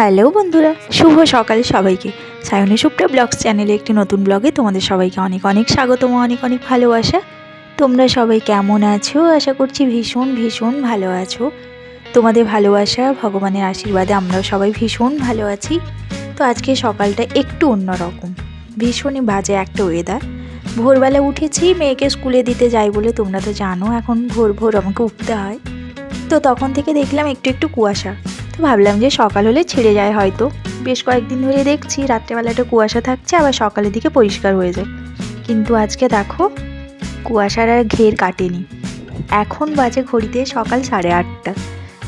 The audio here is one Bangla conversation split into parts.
হ্যালো বন্ধুরা, শুভ সকাল সবাইকে। সায়নী সুপ্রা ব্লগস চ্যানেলে একটি নতুন ব্লগে তোমাদের সবাইকে অনেক অনেক স্বাগতম, অনেক অনেক ভালোবাসা। তোমরা সবাই কেমন আছো? আশা করছি ভীষণ ভীষণ ভালো আছো। তোমাদের ভালোবাসা, ভগবানের আশীর্বাদে আমরাও সবাই ভীষণ ভালো আছি। তো আজকে সকালটা একটু অন্যরকম ভীষণই বাজে একটা ওয়েদার ভোরবেলা উঠেছি, মেয়েকে স্কুলে দিতে যাই বলে তোমরা তো জানো, এখন ভোর ভোর আমাকে উঠতে হয়। তো তখন থেকে দেখলাম একটু একটু কুয়াশা। তো ভাবলাম যে সকাল হলে ছেড়ে যায় হয়তো। বেশ কয়েকদিন ধরে দেখছি রাত্রেবেলাটা কুয়াশা থাকছে, আবার সকালের দিকে পরিষ্কার হয়ে যায়। কিন্তু আজকে দেখো, কুয়াশার আর ঘের কাটেনি। এখন বাজে ঘড়িতে সকাল সাড়ে আটটা।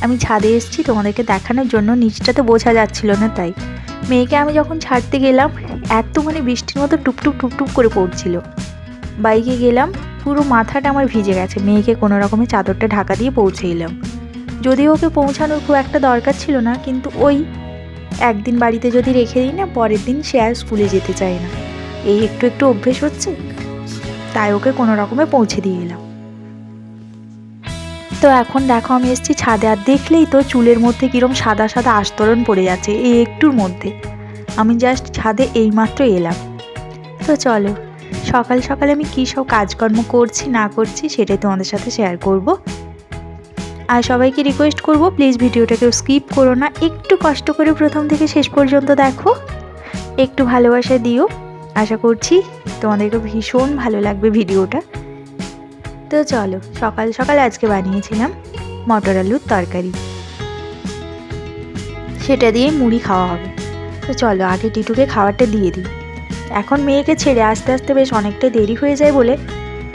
আমি ছাদে এসেছি, তোমাদেরকে দেখানোর জন্য নিচটা তো বোঝা যাচ্ছিল না তাই। মেয়েকে আমি যখন ছাড়তে গেলাম এত মানে বৃষ্টির মতো টুপটুপ টুপটুপ করে পড়ছিল। বাইকে গেলাম, পুরো মাথাটা আমার ভিজে গেছে। মেয়েকে কোনো রকমের চাদরটা ঢাকা দিয়ে পৌঁছে এলাম যদিও ওকে পৌঁছানোর খুব একটা দরকার ছিল না, কিন্তু ওই একদিন বাড়িতে যদি রেখে দিই না, পরের দিন সে আর স্কুলে যেতে চায় না। এই একটু একটু অভ্যেস হচ্ছে, তাই ওকে কোনো রকমে পৌঁছে দিয়ে এলাম। তো এখন দেখো আমি এসেছি ছাদে, আর দেখলেই তো চুলের মধ্যে কীরকম সাদা সাদা আস্তরণ পড়ে যাচ্ছে এই একটুর মধ্যে। আমি জাস্ট ছাদে এইমাত্র এলাম। তো চলো, সকাল সকাল আমি কী সব কাজকর্ম করছি, না করছি সেটাই তোমাদের সাথে শেয়ার করব। আর সবাইকে রিকোয়েস্ট করব প্লিজ ভিডিওটাকে স্কিপ করো না। একটু কষ্ট করে প্রথম থেকে শেষ পর্যন্ত দেখো। একটু ভালোবাসা দিও। আশা করছি তোমাদেরকে ভীষণ ভালো লাগবে ভিডিওটা। তো চলো, সকাল সকাল আজকে বানিয়েছিলাম মটর আলুর তরকারি। সেটা দিয়ে মুড়ি খাওয়া হবে। তো চলো, আগে টিটুকে খাবারটা দিয়ে দিই। এখন মেয়েকে ছেড়ে আস্তে আস্তে বেশ অনেকটা দেরি হয়ে যায় বলে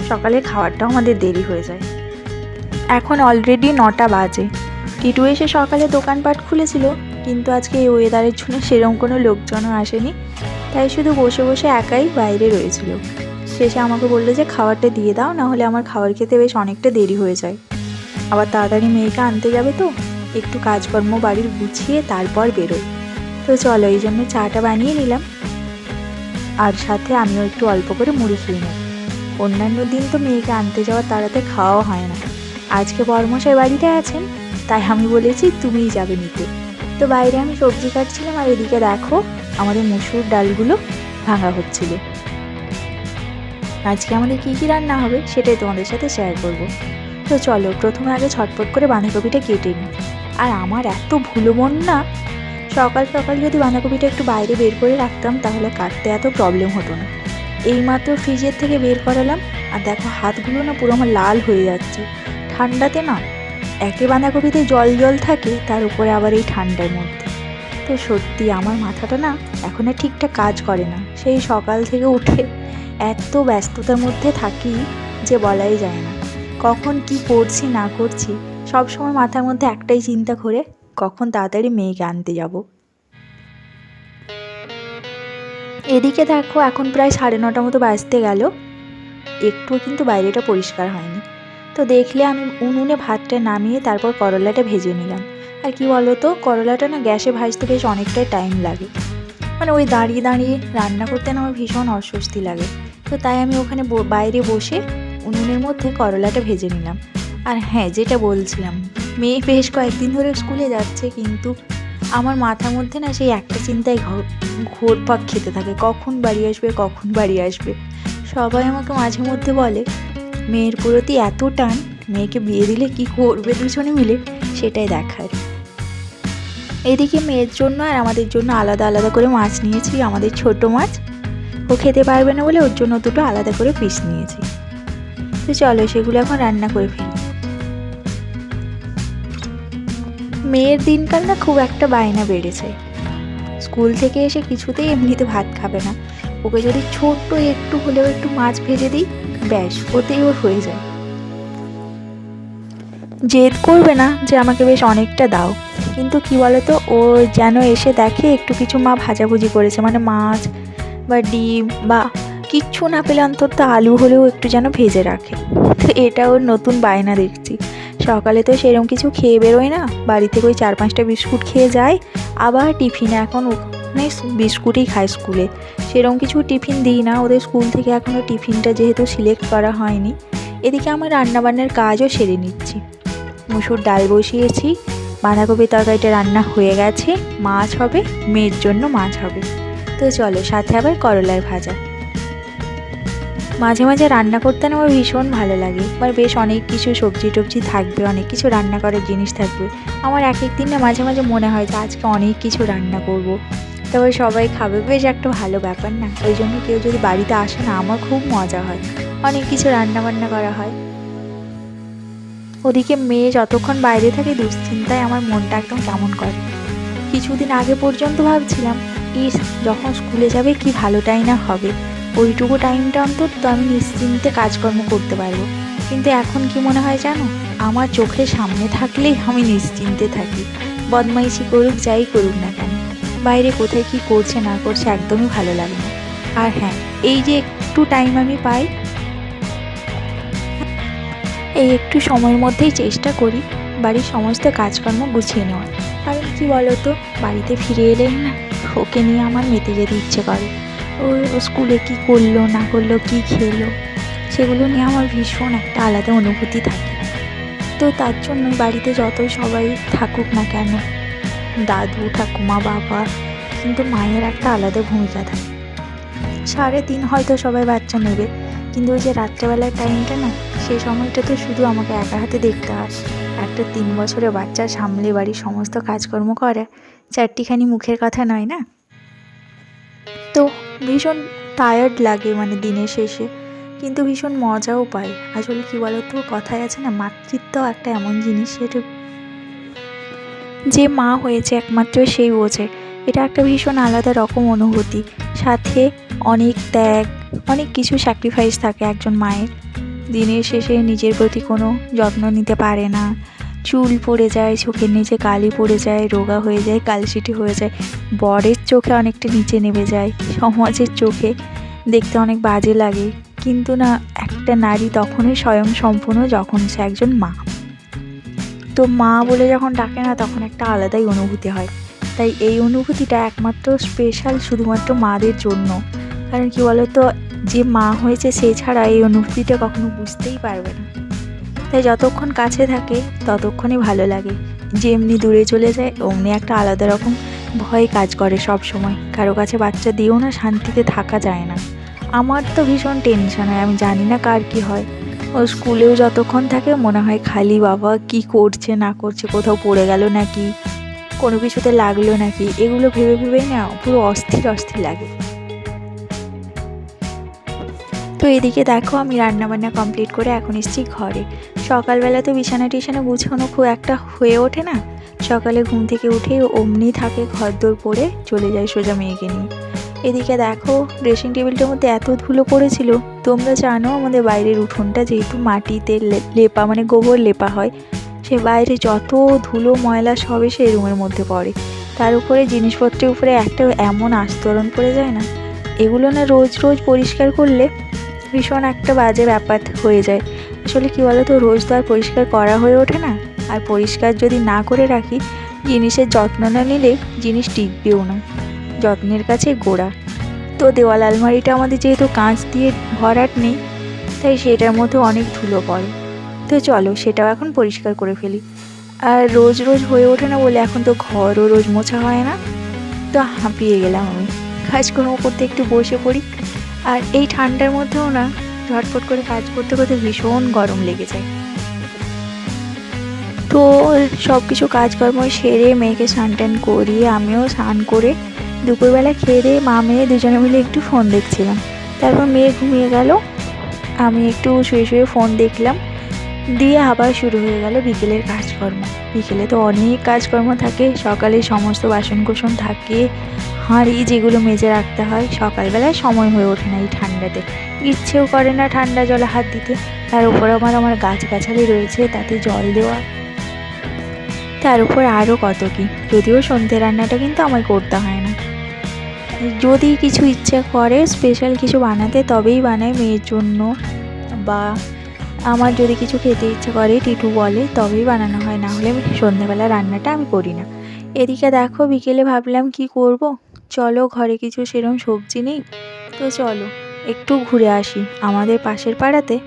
সকালে খাবারটাও আমাদের দেরি হয়ে যায়। এখন অলরেডি নটা বাজে। টিটু এসে সকালে দোকানপাট খুলেছিল, কিন্তু আজকে এই ওয়েদারের জন্য সেরকম কোনো লোকজনও আসেনি, তাই শুধু বসে বসে একাই বাইরে রয়েছিল। শেষে আমাকে বলল যে, খাবারটা দিয়ে দাও না হলে আমার খাবার খেতে বেশ অনেকটা দেরি হয়ে যায়। আবার তাড়াতাড়ি মেয়েকে আনতে যাবে তো, একটু কাজকর্ম বাড়ির গুছিয়ে তারপর বেরোই। তো চলো, এই জন্য চাটা বানিয়ে নিলাম। আর সাথে আমিও একটু অল্প করে মুড়ি খেয়ে নিই অন্যান্য দিন তো মেয়েকে আনতে যাওয়ার তাড়াতে খাওয়াও হয় না। আজকে বর্মশাই বাড়িতে আছেন, তাই আমি বলেছি তুমিই যাবে নিতে। তো বাইরে আমি সবজি কাটছিলাম আর এদিকে দেখো আমাদের মুসুর ডালগুলো ভাঙা হচ্ছিল। আজকে আমাদের কী কী রান্না হবে সেটাই তোমাদের সাথে শেয়ার করব। তো চলো, প্রথমে আগে ছটপট করে বাঁধাকপিটা কেটে নিই। আর আমার এত ভুলো মন না, সকাল সকাল যদি বাঁধাকপিটা একটু বাইরে বের করে রাখতাম তাহলে কাটতে এত প্রবলেম হতো না। এইমাত্র ফ্রিজের থেকে বের করালাম, আর দেখো হাতগুলো না পুরো আমার লাল হয়ে যাচ্ছে। ঠান্ডাতে না একে বাঁধাকপিতে জল জল থাকে, তার উপরে আবার এই ঠান্ডার মধ্যে। তো সত্যি আমার মাথাটা না এখন আর ঠিকঠাক কাজ করে না। সেই সকাল থেকে উঠে এত ব্যস্ততার মধ্যে থাকি যে বলাই যায় না। কখন কি করছি, না করছি, সব সময় মাথার মধ্যে একটাই চিন্তা করে কখন তাড়াতাড়ি মেয়েকে আনতে যাব। এদিকে দেখো, এখন প্রায় সাড়ে নটা মতো বাজতে গেল। একটুও কিন্তু বাইরেটা পরিষ্কার হয়নি। তো দেখলে আমি উনুনে ভাতটা নামিয়ে তারপর করলাটা ভেজে নিলাম। আর কি বলো তো করলাটা না গ্যাসে ভাজতে বেশ অনেকটাই টাইম লাগে। মানে ওই দাঁড়িয়ে দাঁড়িয়ে রান্না করতে না আমার ভীষণ অস্বস্তি লাগে। তো তাই আমি ওখানে বাইরে বসে উনুনের মধ্যে করলাটা ভেজে নিলাম। আর হ্যাঁ যেটা বলছিলাম, মেয়ে বেশ কয়েকদিন ধরে স্কুলে যাচ্ছে, কিন্তু আমার মাথার মধ্যে না সেই একটা চিন্তায় ঘোর পাক খেতে থাকে। কখন বাড়ি আসবে, কখন বাড়ি আসবে? সবাই আমাকে মাঝে মধ্যে বলে মেয়ের প্রতি এত টান, মেয়েকে বিয়ে দিলে কি করবে দুজনে মিলে সেটাই দেখার। এদিকে মেয়ের জন্য আর আমাদের জন্য আলাদা আলাদা করে মাছ নিয়েছি, আমাদের ছোট মাছ। ও খেতে পারবে না বলে ওর জন্য দুটো আলাদা করে পিস নিয়েছি। তো চলো সেগুলো এখন রান্না করে ফেলি। মেয়ের দিনকাল না খুব একটা বায়না বেড়েছে। স্কুল থেকে এসে কিছুতেই এমনিতে ভাত খাবে না। ওকে যদি ছোট্ট একটু হলেও একটু মাছ ভেজে দিই ব্যাস ওতেই ওর হয়ে যায়। জেদ করবে না যে আমাকে বেশ অনেকটা দাও। কিন্তু কি বলতো, ও যেন এসে দেখে একটু কিছু মা ভাজাভুজি করেছে মানে মাছ বা ডিম বা কিচ্ছু না পেলে অন্তত আলু হলেও একটু যেন ভেজে রাখে। তো এটা ওর নতুন বায়না দেখছি। সকালে তো সেরকম কিছু খেয়ে বেরোয় না, বাড়ি থেকে ওই চার পাঁচটা বিস্কুট খেয়ে যায়, আবার টিফিনে এখন ওখানে বিস্কুটই খায় স্কুলে। সেরকম কিছু টিফিন দিই না, ওদের স্কুল থেকে এখনও টিফিনটা যেহেতু সিলেক্ট করা হয়নি। এদিকে আমার রান্নাবান্নার কাজও সেরে নিচ্ছি। মুসুর ডাল বসিয়েছি বাঁধাকপি তরকারিটা রান্না হয়ে গেছে, মাছ হবে, মেয়ের জন্য মাছ হবে। তো চলো, সাথে আবার করলার ভাজা। মাঝে মাঝে রান্না করতে আমার ভীষণ ভালো লাগে। এবার বেশ অনেক কিছু সবজি টবজি থাকবে, অনেক কিছু রান্না করার জিনিস থাকবে। আমার এক এক দিন না মাঝে মাঝে মনে হয় যে আজকে অনেক কিছু রান্না করব। তারপর সবাই খাবে। বেশ একটা ভালো ব্যাপার না। ওই জন্য কেউ যদি বাড়িতে আসে না, আমার খুব মজা হয়। অনেক কিছু রান্না বান্না করা হয়। ওদিকে মেয়ে যতক্ষণ বাইরে থাকে, দুশ্চিন্তায় আমার মনটা একদম কেমন করে। কিছুদিন আগে পর্যন্ত ভাবছিলাম, ইস, যখন স্কুলে যাবে কি ভালোটাই না হবে। ওইটুকু টাইমটা অন্তত তো আমি নিশ্চিন্তে কাজকর্ম করতে পারব। কিন্তু এখন কি মনে হয় জানো? আমার চোখের সামনে থাকলেই আমি নিশ্চিন্তে থাকি। বদমাইশি করুক, যাই করুক না কেন। বাইরে কোথায় কি করছে, না করছে একদমই ভালো লাগে না। আর হ্যাঁ এই যে একটু টাইম আমি পাই, এই একটু সময়ের মধ্যেই চেষ্টা করি বাড়ির সমস্ত কাজকর্ম গুছিয়ে নেওয়ার। কারণ কি বলতো, বাড়িতে ফিরে এলেন না, ওকে নিয়ে আমার মেতে যেতে ইচ্ছে করে। ও স্কুলে কী করল, না করল, কী খেলো, সেগুলো নিয়ে আমার ভীষণ একটা আলাদা অনুভূতি থাকে। তো তার জন্য বাড়িতে যতই সবাই থাকুক না কেন দাদু, ঠাকুমা, বাবা, কিন্তু মায়ের একটা আলাদা ভূমিকা থাকে। সাড়ে তিন হয়তো সবাই বাচ্চা নেবে, কিন্তু ওই যে রাত্রেবেলার টাইমটা না সেই সময়টা তো শুধু আমাকে একা হাতে দেখতে হয়। একটা তিন বছরের বাচ্চা সামলে বাড়ির সমস্ত কাজকর্ম করে, চারটিখানি মুখের কথা নয় না? তো ভীষণ টায়ার্ড লাগে মানে দিনের শেষে, কিন্তু ভীষণ মজাও পাই আসলে কী বলতো, কথায় আছে না, মাতৃত্ব একটা এমন জিনিস, সেটা যে মা হয়েছে একমাত্র সেই বোঝে। এটা একটা ভীষণ আলাদা রকম অনুভূতি। সাথে অনেক ত্যাগ, অনেক কিছু স্যাক্রিফাইস থাকে একজন মায়ের। দিনের শেষে নিজের প্রতি কোনো যত্ন নিতে পারে না। চুল পড়ে যায়, চোখের নিচে কালি পড়ে যায়, রোগা হয়ে যায় কালশিটি হয়ে যায়। বরের চোখে অনেকটা নিচে নেমে যায়, সমাজের চোখে দেখতে অনেক বাজে লাগে। কিন্তু না, একটা নারী তখনই স্বয়ং সম্পূর্ণ যখন সে একজন মা। তো মা বলে যখন ডাকে না, তখন একটা আলাদাই অনুভূতি হয়। তাই এই অনুভূতিটা একমাত্র স্পেশাল শুধুমাত্র মাদের জন্য। কারণ কি বলতো, যে মা হয়েছে সে ছাড়া এই অনুভূতিটা কখনো বুঝতেই পারবে না। তাই যতক্ষণ কাছে থাকে, ততক্ষণই ভালো লাগে। যেমনি দূরে চলে যায়, অমনি একটা আলাদা রকম ভয় কাজ করে সব সময় কারও কাছে বাচ্চা দিয়েও না, শান্তিতে থাকা যায় না। আমার তো ভীষণ টেনশন হয়, আমি জানি না কার কি হয়। ও স্কুলেও যতক্ষণ থাকে মনে হয় খালি বাবা কি করছে, না করছে, কোথাও পড়ে গেল নাকি, কোনো কিছুতে লাগল নাকি, এগুলো ভেবে ভেবেই না পুরো অস্থির অস্থির লাগে। তো এদিকে দেখো আমি রান্নাবান্না কমপ্লিট করে এখন এসেছি ঘরে। সকালবেলা তো বিছানা টিছানা গুছানো খুব একটা হয়ে ওঠে না। সকালে ঘুম থেকে উঠে অমনি থাকে ঘর দোর পরে চলে যায় সোজা মেয়েকে নিয়ে। এদিকে দেখো ড্রেসিং টেবিলটার মধ্যে এত ধুলো পড়েছিল। তোমরা জানো আমাদের বাইরের উঠোনটা যেহেতু মাটিতে লেপা মানে গোবর লেপা হয়, সে বাইরে যত ধুলো, ময়লা সবই সেই রুমের মধ্যে পড়ে। তার উপরে জিনিসপত্রের উপরে একটা এমন আস্তরণ পড়ে যায় না? এগুলো না রোজ রোজ পরিষ্কার করলে ভীষণ একটা বাজে ব্যাপার হয়ে যায়। আসলে কী বলো তো রোজ তো আর পরিষ্কার করা হয়ে ওঠে না। আর পরিষ্কার যদি না করে রাখি, জিনিসের যত্ন না নিলে জিনিস টিকবেও না। যত্নের কাছে গোড়া। তো দেওয়াল আলমারিটা আমাদের যেহেতু কাঁচ দিয়ে ভরাট নেই, তাই সেটার মধ্যে অনেক ধুলো পড়ে। তো চলো সেটাও এখন পরিষ্কার করে ফেলি। আর রোজ রোজ হয়ে ওঠে না বলে এখন তো ঘরও রোজ মোছা হয় না। তো হাঁপিয়ে গেলাম আমি। কাজকর্ম করতে একটু বসে পড়ি। আর এই ঠান্ডার মধ্যেও না, ঝটপট করে কাজ করতে করতে ভীষণ গরম লেগে যায়। তো সব কিছু কাজকর্ম সেরে মেয়েকে স্নান টান করিয়ে আমিও স্নান করে দুপুরবেলা খেয়ে দিয়ে মা মেয়ে দুজনে মিলে একটু ফোন দেখছিলাম। তারপর মেয়ে ঘুমিয়ে গেল। আমি একটু শুয়ে শুয়ে ফোন দেখলাম। দিয়ে আবার শুরু হয়ে গেল বিকেলের কাজকর্ম। বিকেলে তো অনেক কাজকর্ম থাকে। সকালে সমস্ত বাসন কোসন থাকে, হাঁড়ি যেগুলো মেজে রাখতে হয়। সকালবেলায় সময় হয়ে ওঠে না এই ঠান্ডাতে। ইচ্ছেও করে না ঠান্ডা জলে হাত দিতে। তার উপর আমার আমার গাছগাছালি রয়েছে, তাতে জল দেওয়া। তার উপর আরও কত কি। যদিও সন্ধ্যে রান্নাটা কিন্তু আমায় করতে হয় না। যদি কিছু ইচ্ছা করে স্পেশাল কিছু বানাতে, তবেই বানাই মেয়ের জন্য। বা আমার যদি কিছু খেতে ইচ্ছে করে, টিটু বলে, তবেই বানানো হয়। না হলে সন্ধ্যাবেলা রান্নাটা আমি করি না। এদিকে দেখো, বিকেলে ভাবলাম কি করব? চলো, ঘরে কিছু সেরকম সবজি নেই। তো চলো, একটু ঘুরে আসি। আমাদের পাশের পাড়াতে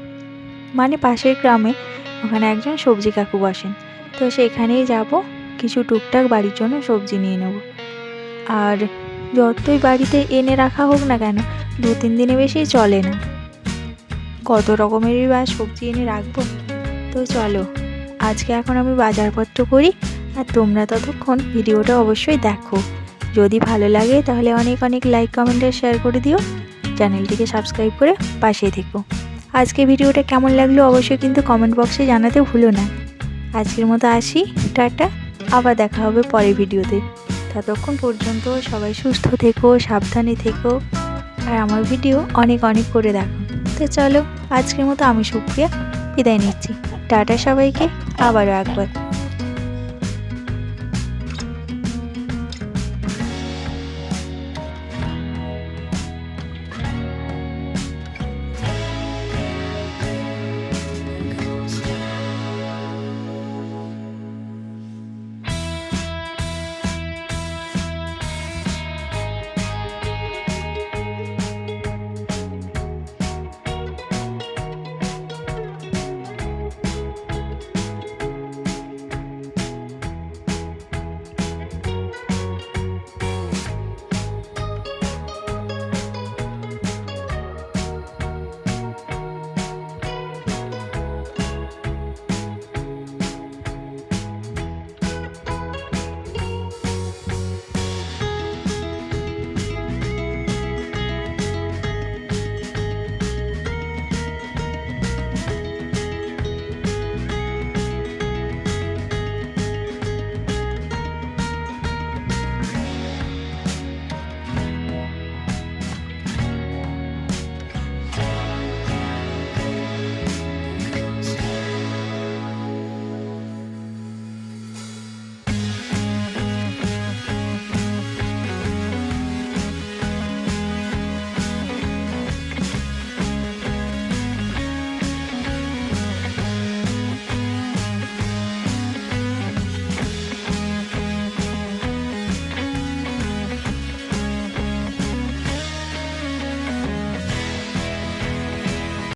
মানে পাশের গ্রামে, ওখানে একজন সবজি কাকু বসেন। তো সেখানেই যাব, কিছু টুকটাক বাড়ির জন্য সবজি নিয়ে নেব। আর যতই বাড়িতে এনে রাখা হোক না কেন, দু তিন দিনে বেশি চলে না। কত রকমেরই বা সবজি এনে রাখব? তো চলো, আজকে এখন আমি বাজারপত্র করি, আর তোমরা ততক্ষণ ভিডিওটা অবশ্যই দেখো। যদি ভালো লাগে, তাহলে অনেক অনেক লাইক কমেন্ট আর শেয়ার করে দিও। চ্যানেলটিকে সাবস্ক্রাইব করে পাশে থেকো। আজকে ভিডিওটা কেমন লাগল অবশ্যই কিন্তু কমেন্ট বক্সে জানাতে ভুলো না। আজকের মতো আসি, টাটা, আবার দেখা হবে পরের ভিডিওতে। ততক্ষণ পর্যন্ত সবাই সুস্থ থেকো, সাবধানে থেকো। আর আমার ভিডিও অনেক অনেক করে দেখো। তো চলো, আজকের মতো আমি সুপ্রিয়া বিদায় নিচ্ছি। টাটা সবাইকে, আবারও একবার।